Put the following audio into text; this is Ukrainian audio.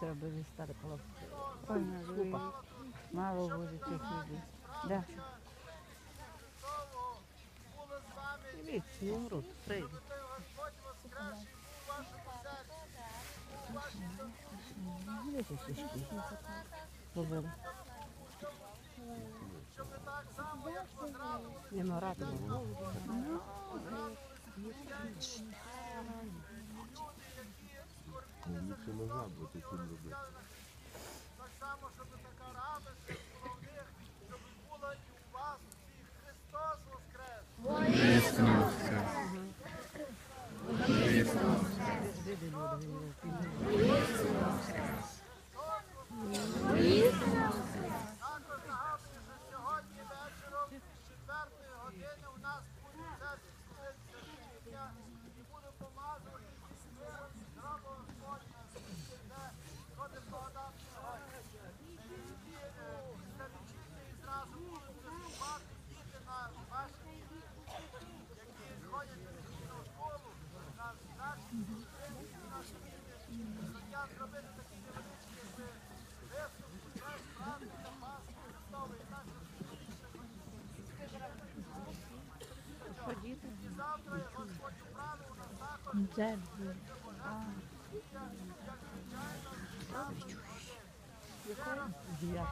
треба вистати коло ну, мало буде тих людей. Да. Дивіться, умруть, прийде. Дивіться, сушки. Побили. Нема ради. Лучше назад, бо ти чим робити. Так само, щоб така радость було в них, щоб була і у вас всіх. Христос Воскрес! Також нагадую, що сьогодні вечором з 4 години у нас буде церкві у нас також Це Дев'ять.